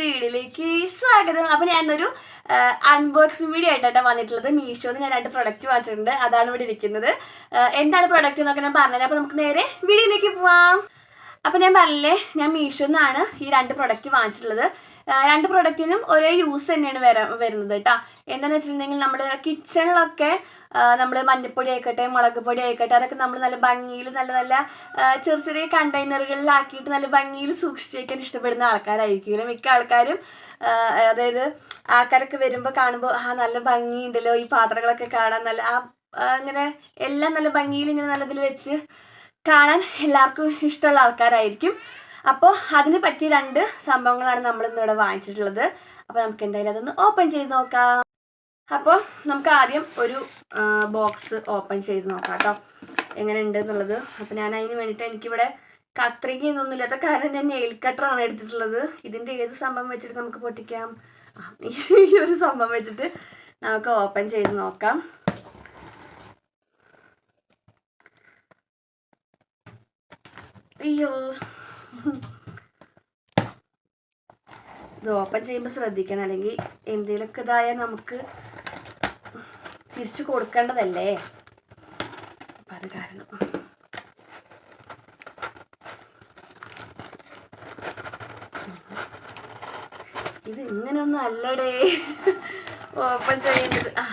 പുതിയൊരു വീഡിയോയിലേക്ക് സ്വാഗതം. അപ്പൊ ഞാനൊരു അൺബോക്സിംഗ് വീഡിയോ ആയിട്ടാണ് വന്നിട്ടുള്ളത്. മീഷോന്ന് ഞാൻ രണ്ട് പ്രൊഡക്റ്റ് വാങ്ങിച്ചിട്ടുണ്ട്. അതാണ് ഇവിടെ ഇരിക്കുന്നത്. എന്താണ് പ്രൊഡക്റ്റ് എന്നൊക്കെ ഞാൻ പറഞ്ഞത് അപ്പൊ നമുക്ക് നേരെ വീഡിയോയിലേക്ക് പോവാം. അപ്പൊ ഞാൻ പറഞ്ഞില്ലേ ഞാൻ മീഷോന്നാണ് ഈ രണ്ട് പ്രൊഡക്റ്റ് വാങ്ങിച്ചിട്ടുള്ളത്. രണ്ട് പ്രൊഡക്റ്റിനും ഒരേ യൂസ് തന്നെയാണ് വര വരുന്നത് കേട്ടോ എന്താണെന്ന് വെച്ചിട്ടുണ്ടെങ്കിൽ നമ്മൾ കിച്ചണിലൊക്കെ നമ്മൾ മഞ്ഞപ്പൊടി ആയിക്കോട്ടെ മുളക് പൊടി ആയിക്കോട്ടെ അതൊക്കെ നമ്മൾ നല്ല ഭംഗിയിൽ നല്ല നല്ല ചെറിയ ചെറിയ കണ്ടെയ്നറുകളിലാക്കിയിട്ട് നല്ല ഭംഗിയിൽ സൂക്ഷിച്ച് വയ്ക്കാൻ ഇഷ്ടപ്പെടുന്ന ആൾക്കാരായിരിക്കും മിക്ക ആൾക്കാരും അതായത് ആൾക്കാരൊക്കെ വരുമ്പോൾ കാണുമ്പോൾ ആ നല്ല ഭംഗിയുണ്ടല്ലോ ഈ പാത്രങ്ങളൊക്കെ കാണാൻ നല്ല ആ, ഇങ്ങനെ എല്ലാം നല്ല ഭംഗിയിൽ ഇങ്ങനെ നല്ലതിൽ വെച്ച് കാണാൻ എല്ലാവർക്കും ഇഷ്ടമുള്ള ആൾക്കാരായിരിക്കും. അപ്പോൾ അതിനെ പറ്റി രണ്ട് സംഭവങ്ങളാണ് നമ്മൾ ഇന്നിവിടെ വാങ്ങിച്ചിട്ടുള്ളത്. അപ്പോൾ നമുക്ക് എന്തായാലും അതൊന്ന് ഓപ്പൺ ചെയ്ത് നോക്കാം. അപ്പോൾ നമുക്ക് ആദ്യം ഒരു ബോക്സ് ഓപ്പൺ ചെയ്ത് നോക്കാം കേട്ടോ. എങ്ങനെ ഉണ്ട് എന്നുള്ളത് അപ്പോൾ ഞാൻ അതിന് വേണ്ടിയിട്ട് എനിക്കിവിടെ കത്രിക ഒന്നും ഇല്ലാത്ത കാരണം ഞാൻ നെയിൽ കട്ടറാണ് എടുത്തിട്ടുള്ളത്. ഇതിന്റെ ഏത് സംഭവം വെച്ചിട്ട് നമുക്ക് പൊട്ടിക്കാം? ഈ ഒരു സംഭവം വെച്ചിട്ട് നമുക്ക് ഓപ്പൺ ചെയ്ത് നോക്കാം. അയ്യോ. ഇത് ഓപ്പൺ ചെയ്യുമ്പോൾ ശ്രദ്ധിക്കണം. അല്ലെങ്കിൽ എന്തെങ്കിലുമൊക്കെ ഇതായാൽ നമുക്ക് തിരിച്ചു കൊടുക്കേണ്ടതല്ലേ? അപ്പം അത് കാരണം. ഇത് ഇങ്ങനെയൊന്നും അല്ലടേ. ഓപ്പൺ ചെയ്യേണ്ടത്. ആ.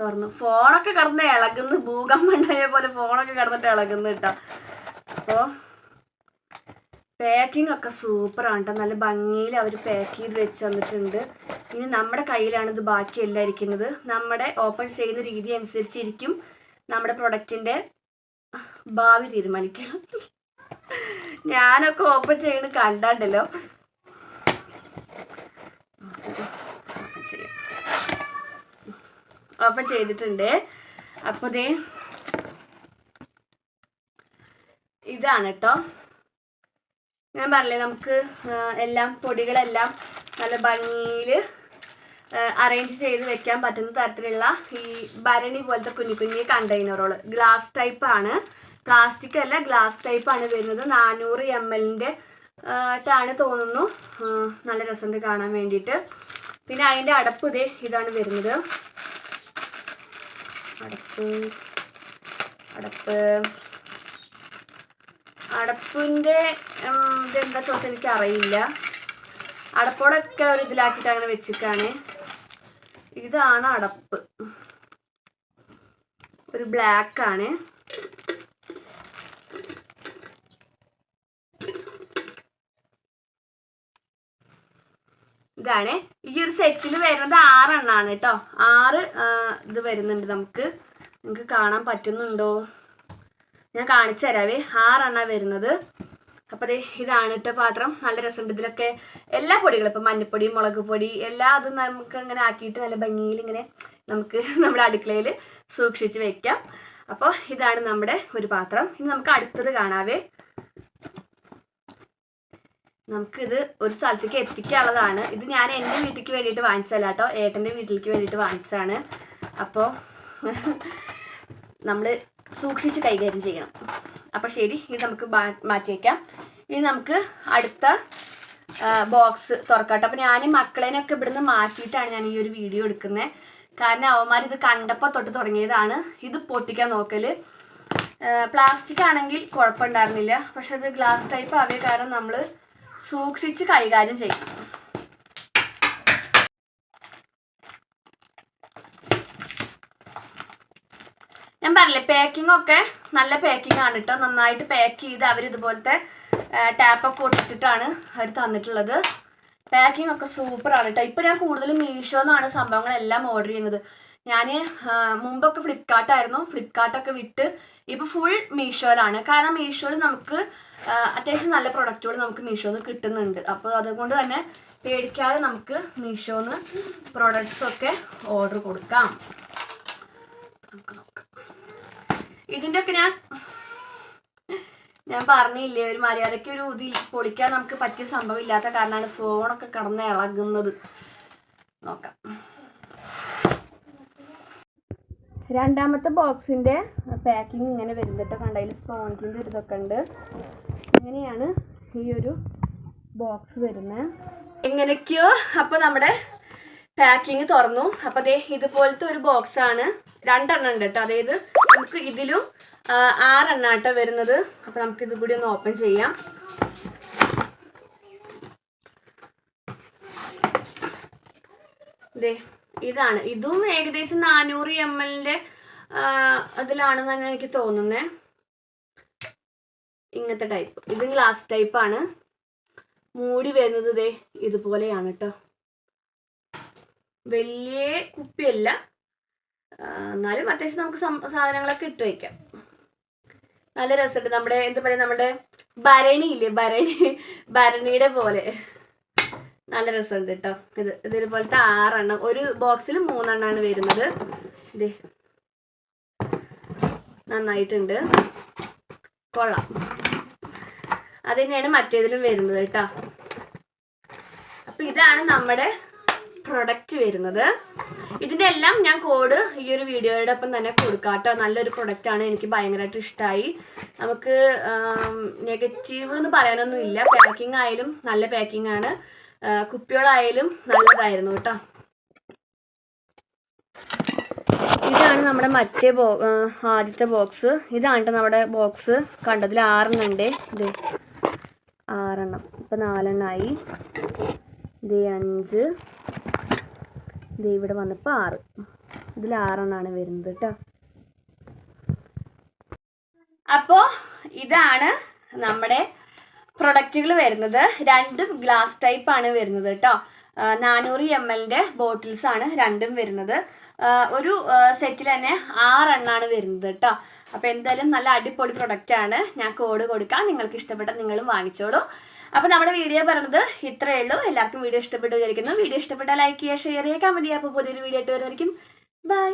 തുറന്നു. ഫോണൊക്കെ കിടന്ന് ഇളകുന്നു. ഭൂകമ്പം ഉണ്ടായ പോലെ ഫോണൊക്കെ കടന്നിട്ട് ഇളകുന്നു കേട്ടോ. അപ്പോൾ പാക്കിംഗ് ഒക്കെ സൂപ്പറാണ് കേട്ടോ നല്ല ഭംഗിയിൽ അവർ പാക്ക് ചെയ്ത് വെച്ച് തന്നിട്ടുണ്ട്. ഇനി നമ്മുടെ കയ്യിലാണ് ഇത് ബാക്കിയെല്ലാം ഇരിക്കുന്നത്. നമ്മുടെ ഓപ്പൺ ചെയ്യുന്ന രീതി അനുസരിച്ചിരിക്കും നമ്മുടെ പ്രൊഡക്റ്റിന്റെ ഭാവി തീരുമാനിക്കുക. ഞാനൊക്കെ ഓപ്പൺ ചെയ്യണ കണ്ടാണ്ടല്ലോ. ഓപ്പൺ ചെയ്തിട്ടുണ്ട്. അപ്പോൾ ഇതാണ് കേട്ടോ ഞാൻ പറഞ്ഞില്ലേ നമുക്ക് എല്ലാം പൊടികളെല്ലാം നല്ല ഭംഗിയിൽ അറേഞ്ച് ചെയ്ത് വെക്കാൻ പറ്റുന്ന തരത്തിലുള്ള ഈ ഭരണി പോലത്തെ കുഞ്ഞു കുഞ്ഞു കണ്ടെയ്നറുകൾ ഗ്ലാസ് ടൈപ്പ് ആണ്. പ്ലാസ്റ്റിക് അല്ല ഗ്ലാസ് ടൈപ്പ് ആണ് വരുന്നത്. നാനൂറ് എം എല്ലിന്റെ ആയിട്ടാണ് തോന്നുന്നു. നല്ല രസമുണ്ട് കാണാൻ വേണ്ടിയിട്ട്. പിന്നെ അതിന്റെ അടപ്പ് ഇതേ ഇതാണ് വരുന്നത്. അടപ്പ് അടപ്പ്. അടപ്പിന്റെ ഇതെന്താ ചോദിച്ചാൽ എനിക്ക് അറിയില്ല അടപ്പോടൊക്കെ ഒരു ഇതിലാക്കിയിട്ട് അങ്ങനെ വെച്ചിട്ടാണ് ഇതാണ് അടപ്പ്. ഒരു ബ്ലാക്ക് ആണ് ഇതാണ്. ഈ ഒരു സെറ്റിൽ വരുന്നത് ആറെണ്ണാണ് കേട്ടോ. ആറ് ഇത് വരുന്നുണ്ട് നമുക്ക്. നിങ്ങൾക്ക് കാണാൻ പറ്റുന്നുണ്ടോ? ഞാൻ കാണിച്ചു തരാവേ. ആറെണ്ണ വരുന്നത്. അപ്പോൾ അതെ ഇതാണ് ഇട്ട പാത്രം. നല്ല രസമുണ്ട് ഇതിലൊക്കെ എല്ലാ പൊടികളും ഇപ്പം മഞ്ഞപ്പൊടി മുളക് പൊടി എല്ലാ അതും നമുക്ക് അങ്ങനെ ആക്കിയിട്ട് നല്ല ഭംഗിയിൽ ഇങ്ങനെ നമുക്ക് നമ്മുടെ അടുക്കളയിൽ സൂക്ഷിച്ച് വെക്കാം. അപ്പോൾ ഇതാണ് നമ്മുടെ ഒരു പാത്രം. ഇനി നമുക്ക് അടുത്തത് കാണാവേ. നമുക്കിത് ഒരു സ്ഥലത്തേക്ക് എത്തിക്കാനുള്ളതാണ്. ഇത് ഞാൻ എന്റെ വീട്ടിലേക്ക് വേണ്ടിയിട്ട് വാങ്ങിച്ചതല്ല കേട്ടോ. ഏട്ടന്റെ വീട്ടിലേക്ക് വേണ്ടിയിട്ട് വാങ്ങിച്ചതാണ്. അപ്പോൾ നമ്മൾ സൂക്ഷിച്ച് കൈകാര്യം ചെയ്യണം അപ്പോൾ ശരി ഇത് നമുക്ക് മാറ്റി വയ്ക്കാം ഇനി നമുക്ക് അടുത്ത ബോക്സ് തുറക്കാട്ടോ. അപ്പോൾ ഞാൻ മക്കളേനൊക്കെ ഇവിടുന്ന് മാറ്റിയിട്ടാണ് ഞാൻ ഈ ഒരു വീഡിയോ എടുക്കുന്നത് കാരണം അവന്മാർ ഇത് കണ്ടപ്പോൾ തൊട്ട് തുടങ്ങിയതാണ്. ഇത് പൊട്ടിക്കാൻ നോക്കൽ. പ്ലാസ്റ്റിക് ആണെങ്കിൽ കുഴപ്പമുണ്ടായിരുന്നില്ല. പക്ഷെ ഇത് ഗ്ലാസ് ടൈപ്പ് ആവിയ കാരണം നമ്മൾ സൂക്ഷിച്ച് കൈകാര്യം ചെയ്യും പറഞ്ഞില്ലേ പാക്കിംഗ് ഒക്കെ നല്ല പാക്കിംഗ് ആണ് കേട്ടോ നന്നായിട്ട് പാക്ക് ചെയ്ത് അവർ ഇതുപോലത്തെ ടാപ്പൊക്കെ ഒട്ടിച്ചിട്ടാണ് അവർ തന്നിട്ടുള്ളത്. പാക്കിംഗ് ഒക്കെ സൂപ്പറാണ് കേട്ടോ ഇപ്പം ഞാൻ കൂടുതലും മീഷോ എന്നാണ് സംഭവങ്ങളെല്ലാം ഓർഡർ ചെയ്യുന്നത്. ഞാൻ മുമ്പൊക്കെ ഫ്ലിപ്കാർട്ടായിരുന്നു ഫ്ലിപ്കാർട്ടൊക്കെ വിട്ട് ഇപ്പോൾ ഫുൾ മീഷോയിലാണ്. കാരണം മീഷോയിൽ നമുക്ക് അത്യാവശ്യം നല്ല പ്രൊഡക്റ്റുകൾ നമുക്ക് മീഷോന്ന് കിട്ടുന്നുണ്ട്. അപ്പോൾ അതുകൊണ്ട് തന്നെ പേടിക്കാതെ നമുക്ക് മീഷോന്ന് പ്രൊഡക്ട്സ് ഒക്കെ ഓർഡർ കൊടുക്കാം. നമുക്ക് നോക്കാം ഇതിന്റെ ഒക്കെ ഞാൻ ഞാൻ പറഞ്ഞില്ലേ ഒരു മര്യാദയ്ക്ക് ഒരു ഇതിൽ പൊളിക്കാൻ നമുക്ക് പറ്റിയ സംഭവം ഇല്ലാത്ത കാരണമാണ് ഫോണൊക്കെ കടന്ന് ഇളകുന്നത്. നോക്കാം. രണ്ടാമത്തെ ബോക്സിന്റെ പാക്കിംഗ് ഇങ്ങനെ വരുന്നിട്ട് കണ്ടതിൽ സ്പോഞ്ചിന്റെ ഇതൊക്കെ ഉണ്ട്. ഇങ്ങനെയാണ് ഈ ഒരു ബോക്സ് വരുന്നത്. എങ്ങനെയൊക്കെയോ അപ്പോൾ നമ്മുടെ പാക്കിങ് തുറന്നു. അപ്പോൾ ദേ ഇതുപോലത്തെ ഒരു ബോക്സാണ് രണ്ടെണ്ണം ഉണ്ട് കേട്ടോ. അതായത് നമുക്ക് ഇതിലും ആറെണ്ണം വരുന്നത്. അപ്പോൾ നമുക്ക് ഇത് കൂടി ഒന്ന് ഓപ്പൺ ചെയ്യാം. ദേ ഇതാണ്. ഇതും ഏകദേശം നാനൂറ് എം എല്ലിന്റെ അതിലാണെന്നാണ് എനിക്ക് തോന്നുന്നത് ഇങ്ങനത്തെ ടൈപ്പ് ഇതും ഗ്ലാസ് ടൈപ്പാണ് മൂടി വരുന്നത് ദേ ഇതുപോലെയാണ് കേട്ടോ. വലിയ കുപ്പിയല്ല. എന്നാലും അത്യാവശ്യം നമുക്ക് സാധനങ്ങളൊക്കെ ഇട്ട് വയ്ക്കാം നല്ല രസമുണ്ട്. നമ്മുടെ എന്താ പറയുക നമ്മുടെ ഭരണി ഇല്ലേ? ഭരണി ഭരണിയുടെ പോലെ. നല്ല രസമുണ്ട് കേട്ടോ. ഇത് ഇതുപോലത്തെ ആറെണ്ണം. ഒരു ബോക്സിൽ മൂന്നെണ്ണമാണ് വരുന്നത്. ഇതേ നന്നായിട്ടുണ്ട്. കൊള്ളാം. അത് തന്നെയാണ് മറ്റേതിലും വരുന്നത് കേട്ടോ. അപ്പൊ ഇതാണ് നമ്മുടെ പ്രൊഡക്റ്റ് വരുന്നത്. ഇതിന്റെ എല്ലാം ഞാൻ കോഡ് ഈ ഒരു വീഡിയോയുടെ ഒപ്പം തന്നെ കൊടുക്കാം കേട്ടോ നല്ലൊരു പ്രൊഡക്റ്റ് ആണ്. എനിക്ക് ഭയങ്കരമായിട്ട് ഇഷ്ടമായി നമുക്ക് നെഗറ്റീവ് എന്ന് പറയാനൊന്നും ഇല്ല. പാക്കിംഗ് ആയാലും നല്ല പാക്കിംഗ് ആണ്. കുപ്പികളായാലും നല്ലതായിരുന്നു കേട്ടോ. ഇതാണ് നമ്മുടെ മറ്റേ ബോ ആദ്യത്തെ ബോക്സ് ഇതാണ് നമ്മുടെ ബോക്സ് കണ്ടതിൽ ആറെണ്ണം ഉണ്ട് ഇത് ആറെണ്ണം. ഇപ്പം നാലെണ്ണമായി ഇത് അഞ്ച്. ഇത് ഇവിടെ വന്നപ്പോൾ ആറ്. ഇതിൽ ആറെണ്ണമാണ് വരുന്നത് കേട്ടോ അപ്പോൾ ഇതാണ് നമ്മുടെ പ്രൊഡക്റ്റുകൾ വരുന്നത്. രണ്ടും ഗ്ലാസ് ടൈപ്പ് ആണ് വരുന്നത് കേട്ടോ നാനൂറ് എം എല്ലിന്റെ ബോട്ടിൽസ് ആണ് രണ്ടും വരുന്നത്. ഒരു സെറ്റിൽ തന്നെ ആറെണ്ണാണ് വരുന്നത് കേട്ടോ അപ്പോൾ എന്തായാലും നല്ല അടിപൊളി പ്രൊഡക്റ്റ് ആണ് ഞാൻ കോഡ് കൊടുക്കാം. നിങ്ങൾക്ക് ഇഷ്ടപ്പെട്ട നിങ്ങളും വാങ്ങിച്ചോളൂ. അപ്പോൾ നമ്മുടെ വീഡിയോ പറഞ്ഞത് ഇത്രയേ ഉള്ളൂ. എല്ലാവർക്കും വീഡിയോ ഇഷ്ടപ്പെട്ടു വിചാരിക്കുന്നു. വീഡിയോ ഇഷ്ടപ്പെട്ടാൽ ലൈക്ക് ചെയ്യുക ഷെയർ ചെയ്യുക കമന്റ് ചെയ്യുക. അപ്പോൾ പുതിയൊരു വീഡിയോ ആയിട്ട് വരുമായിരിക്കും ബൈ